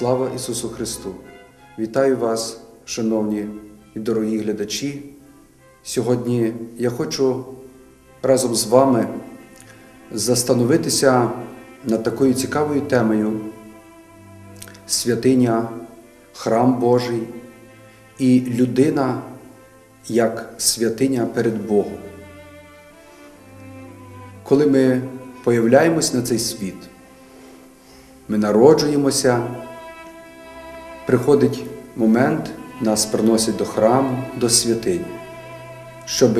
Слава Ісусу Христу! Вітаю вас, шановні і дорогі глядачі. Сьогодні я хочу разом з вами застановитися над такою цікавою темою святиня, храм Божий і людина як святиня перед Богом. Коли ми появляємось на цей світ, ми народжуємося, приходить момент, нас приносять до храму, до святині, щоб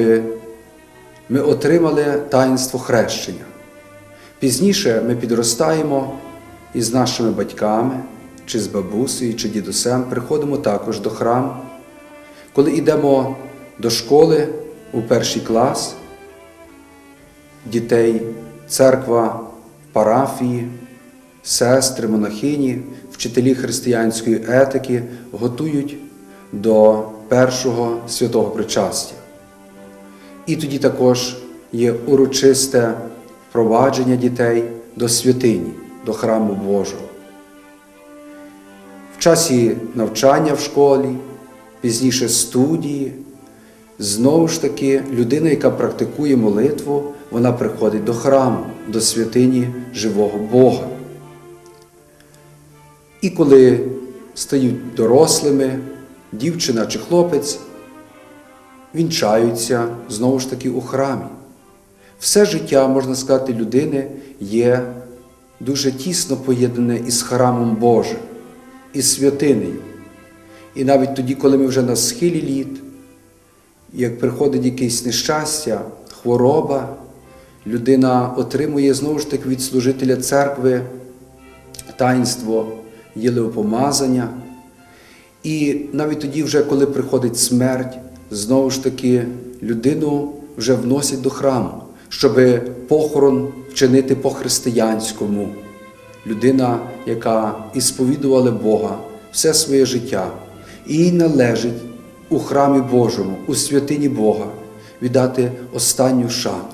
ми отримали таїнство хрещення. Пізніше ми підростаємо і з нашими батьками, чи з бабусею, чи дідусем приходимо також до храму. Коли йдемо до школи у перший клас, дітей, церква парафії, сестри, монахині, вчителі християнської етики готують до першого святого причастя. І тоді також є урочисте впровадження дітей до святині, до храму Божого. В часі навчання в школі, пізніше студії, знову ж таки, людина, яка практикує молитву, вона приходить до храму, до святині живого Бога. І коли стають дорослими, дівчина чи хлопець, вінчаються знову ж таки у храмі. Все життя, можна сказати, людини є дуже тісно поєднане із храмом Божим, із святинею. І навіть тоді, коли ми вже на схилі літ, як приходить якесь нещастя, хвороба, людина отримує знову ж таки від служителя церкви таїнство єлеопомазання. І навіть тоді, вже коли приходить смерть, знову ж таки людину вже вносять до храму, щоб похорон вчинити по-християнському. Людина, яка ісповідувала Бога все своє життя, і їй належить у храмі Божому, у святині Бога віддати останню шану.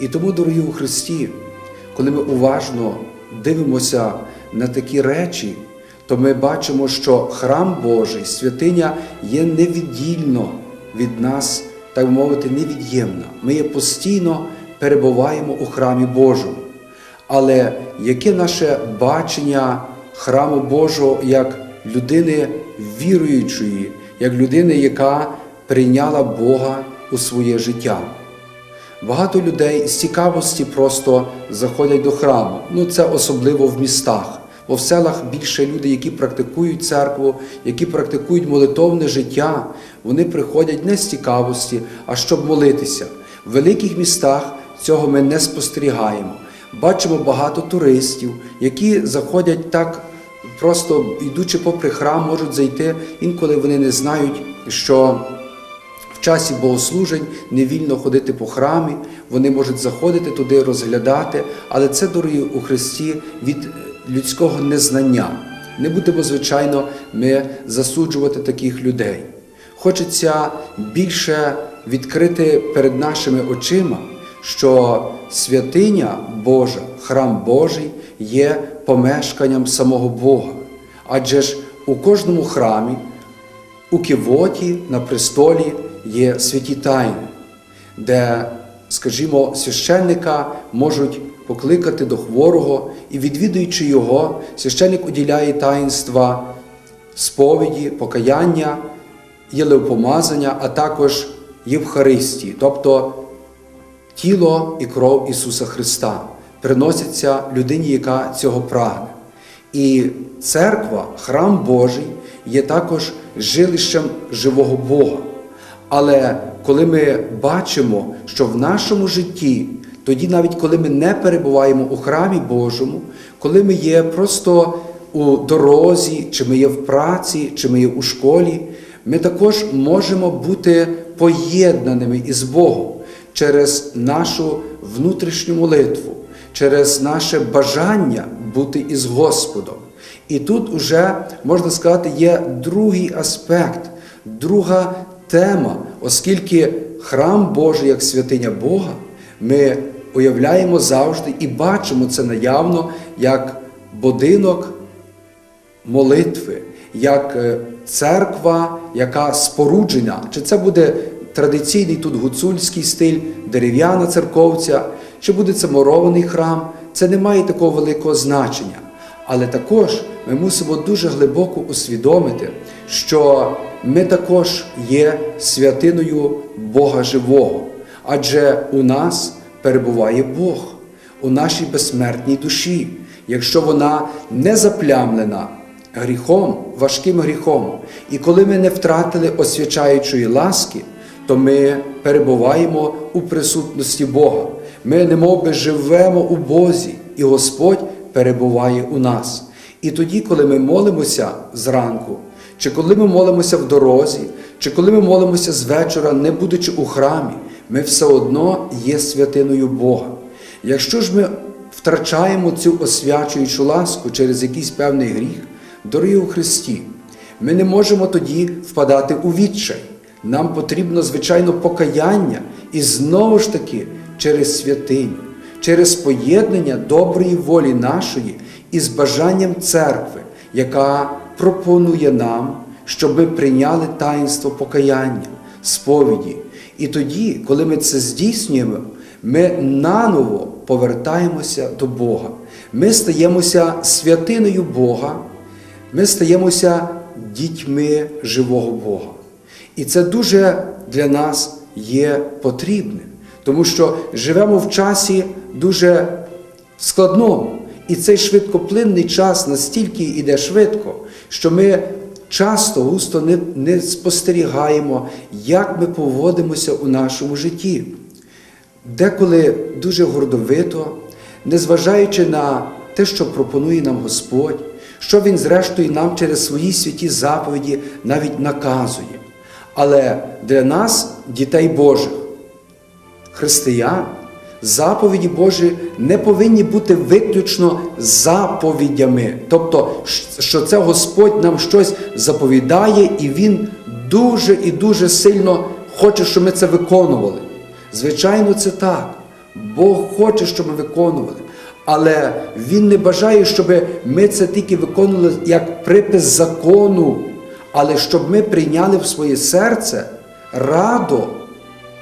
І тому, дорогі у Христі, коли ми уважно дивимося на такі речі, то ми бачимо, що храм Божий, святиня є невіддільно від нас, так мовити, невід'ємна. Ми є постійно перебуваємо у храмі Божому. Але яке наше бачення храму Божого як людини віруючої, як людини, яка прийняла Бога у своє життя? Багато людей з цікавості просто заходять до храму. Ну це особливо в містах. Бо в селах більше люди, які практикують церкву, які практикують молитовне життя, вони приходять не з цікавості, а щоб молитися. В великих містах цього ми не спостерігаємо. Бачимо багато туристів, які заходять так, просто йдучи попри храм, можуть зайти, інколи вони не знають, що в часі богослужень не вільно ходити по храмі, вони можуть заходити туди, розглядати, але це, дорогі у Христі, від людського незнання. Не будемо, звичайно, ми засуджувати таких людей. Хочеться більше відкрити перед нашими очима, що святиня Божа, храм Божий є помешканням самого Бога. Адже ж у кожному храмі, у кивоті на престолі є святі тайни, де, скажімо, священника можуть покликати до хворого і, відвідуючи його, священник уділяє таїнства сповіді, покаяння, єлеопомазання, а також Євхаристії, тобто тіло і кров Ісуса Христа приносяться людині, яка цього прагне. І церква, храм Божий, є також жилищем живого Бога. Але коли ми бачимо, що в нашому житті, тоді навіть коли ми не перебуваємо у храмі Божому, коли ми є просто у дорозі, чи ми є в праці, чи ми є у школі, ми також можемо бути поєднаними із Богом через нашу внутрішню молитву, через наше бажання бути із Господом. І тут уже, можна сказати, є другий аспект, друга тема, оскільки храм Божий як святиня Бога, ми уявляємо завжди і бачимо це наявно як будинок молитви, як е, церква, яка споруджена, чи це буде традиційний тут гуцульський стиль, дерев'яна церковця, чи буде це мурований храм, це не має такого великого значення. Але також ми мусимо дуже глибоко усвідомити, що ми також є святиною Бога Живого, адже у нас перебуває Бог у нашій безсмертній душі, якщо вона не заплямлена гріхом, важким гріхом. І коли ми не втратили освячаючої ласки, то ми перебуваємо у присутності Бога. Ми немов би живемо у Бозі, і Господь перебуває у нас. І тоді, коли ми молимося зранку, чи коли ми молимося в дорозі, чи коли ми молимося з вечора, не будучи у храмі, ми все одно є святиною Бога. Якщо ж ми втрачаємо цю освячуючу ласку через якийсь певний гріх, дорогі у Христі, ми не можемо тоді впадати у відчай. Нам потрібно, звичайно, покаяння і знову ж таки через святиню, через поєднання доброї волі нашої із бажанням церкви, яка пропонує нам, щоб ми прийняли таїнство покаяння, сповіді. І тоді, коли ми це здійснюємо, ми наново повертаємося до Бога. Ми стаємося святиною Бога, ми стаємося дітьми живого Бога. І це дуже для нас є потрібним, тому що живемо в часі дуже складному. І цей швидкоплинний час настільки йде швидко, що ми часто густо не, не спостерігаємо, як ми поводимося у нашому житті. Деколи дуже гордовито, незважаючи на те, що пропонує нам Господь, що Він, зрештою, нам через свої святі заповіді навіть наказує. Але для нас, дітей Божих, християн, заповіді Божі не повинні бути виключно заповідями. Тобто, що це Господь нам щось заповідає, і Він дуже і дуже сильно хоче, щоб ми це виконували. Звичайно, це так. Бог хоче, щоб ми виконували. Але Він не бажає, щоб ми це тільки виконували як припис закону, але щоб ми прийняли в своє серце радо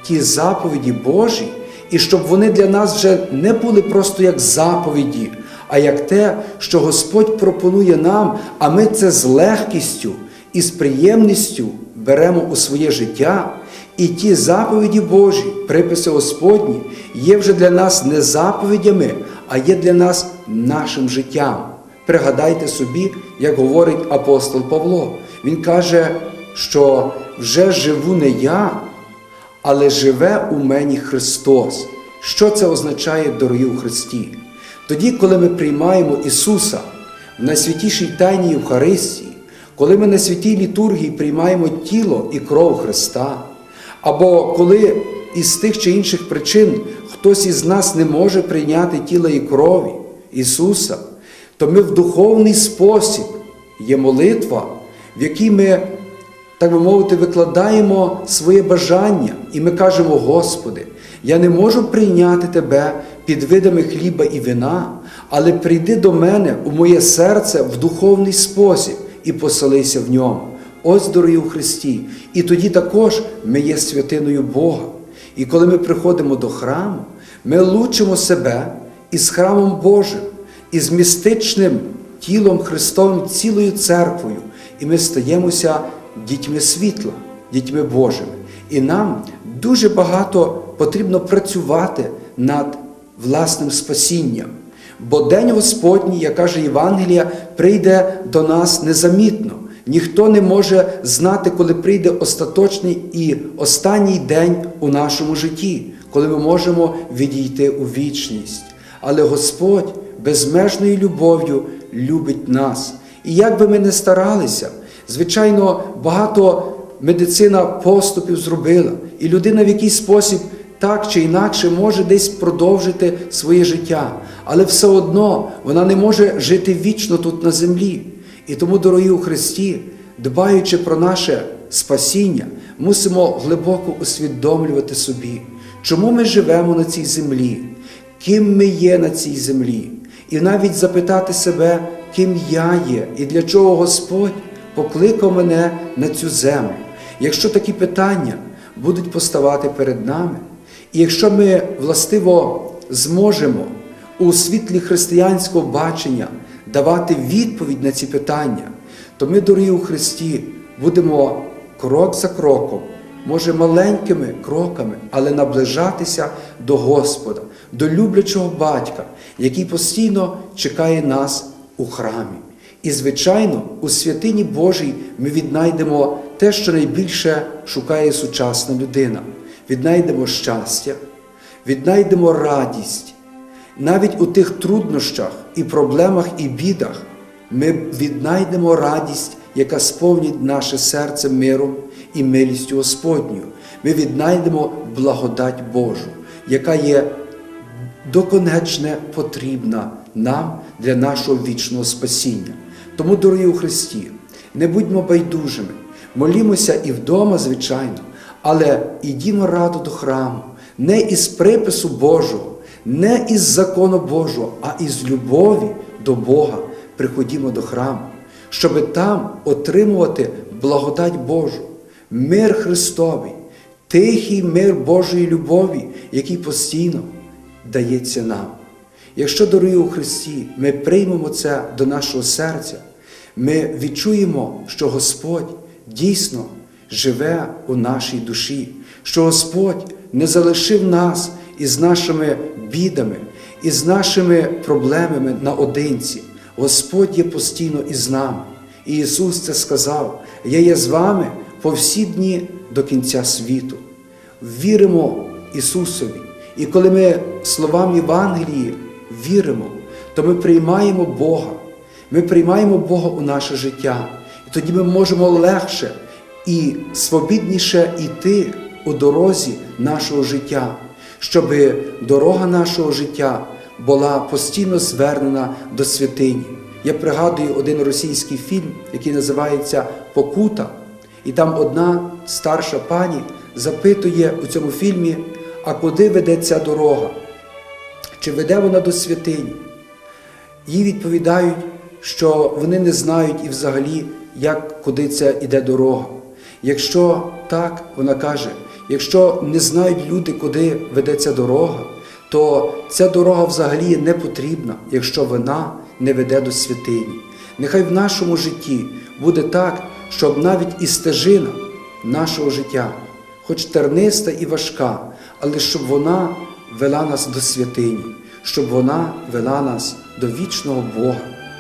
ті заповіді Божі, і щоб вони для нас вже не були просто як заповіді, а як те, що Господь пропонує нам, а ми це з легкістю і з приємністю беремо у своє життя. І ті заповіді Божі, приписи Господні, є вже для нас не заповідями, а є для нас нашим життям. Пригадайте собі, як говорить апостол Павло. Він каже, що вже живу не я, але живе у мені Христос. Що це означає, дорогі у Христі? Тоді, коли ми приймаємо Ісуса в найсвятішій тайній Євхаристії, коли ми на святій літургії приймаємо тіло і кров Христа, або коли із тих чи інших причин хтось із нас не може прийняти тіла і крові Ісуса, то ми в духовний спосіб є молитва, в якій ми, так би мовити, викладаємо своє бажання, і ми кажемо, Господи, я не можу прийняти Тебе під видами хліба і вина, але прийди до мене у моє серце в духовний спосіб і поселися в ньому. Ось дорогі у Христі. І тоді також ми є святиною Бога. І коли ми приходимо до храму, ми лучимо себе із храмом Божим, із містичним тілом Христовим, цілою церквою, і ми стаємося дітьми світла, дітьми Божими. І нам дуже багато потрібно працювати над власним спасінням. Бо День Господній, як каже Євангелія, прийде до нас незамітно. Ніхто не може знати, коли прийде остаточний і останній день у нашому житті, коли ми можемо відійти у вічність. Але Господь безмежною любов'ю любить нас. І як би ми не старалися, звичайно, багато медицина поступів зробила, і людина в якийсь спосіб так чи інакше може десь продовжити своє життя, але все одно вона не може жити вічно тут на землі. І тому, дорогі у Христі, дбаючи про наше спасіння, мусимо глибоко усвідомлювати собі, чому ми живемо на цій землі, ким ми є на цій землі, і навіть запитати себе ким я є і для чого Господь покликав мене на цю землю. Якщо такі питання будуть поставати перед нами, і якщо ми властиво зможемо у світлі християнського бачення давати відповідь на ці питання, то ми, дорогі у Христі, будемо крок за кроком, може маленькими кроками, але наближатися до Господа, до люблячого батька, який постійно чекає нас у храмі. І, звичайно, у святині Божій ми віднайдемо те, що найбільше шукає сучасна людина. Віднайдемо щастя, віднайдемо радість. Навіть у тих труднощах і проблемах і бідах ми віднайдемо радість, яка сповнить наше серце миром і милістю Господньою. Ми віднайдемо благодать Божу, яка є доконечне потрібна нам для нашого вічного спасіння. Тому, дорогі у Христі, не будьмо байдужими, молімося і вдома, звичайно, але ідімо раду до храму, не із припису Божого, не із закону Божого, а із любові до Бога. Приходімо до храму, щоб там отримувати благодать Божу, мир Христовий, тихий мир Божої любові, який постійно дається нам. Якщо, дорогі у Христі, ми приймемо це до нашого серця, ми відчуємо, що Господь дійсно живе у нашій душі, що Господь не залишив нас із нашими бідами, із нашими проблемами наодинці. Господь є постійно із нами. І Ісус це сказав: Я є з вами по всі дні до кінця світу. Віримо Ісусові. І коли ми словам Євангелії віримо, то ми приймаємо Бога. Ми приймаємо Бога у наше життя. І тоді ми можемо легше і свобідніше йти у дорозі нашого життя, щоб дорога нашого життя була постійно звернена до святині. Я пригадую один російський фільм, який називається Покута. І там одна старша пані запитує у цьому фільмі, а куди веде ця дорога? Чи веде вона до святині? Їй відповідають, що вони не знають і взагалі, як куди ця іде дорога. Якщо так, вона каже, якщо не знають люди, куди веде ця дорога, то ця дорога взагалі не потрібна, якщо вона не веде до святині. Нехай в нашому житті буде так, щоб навіть і стежина нашого життя, хоч терниста і важка, але щоб вона вела нас до святині, щоб вона вела нас до вічного Бога.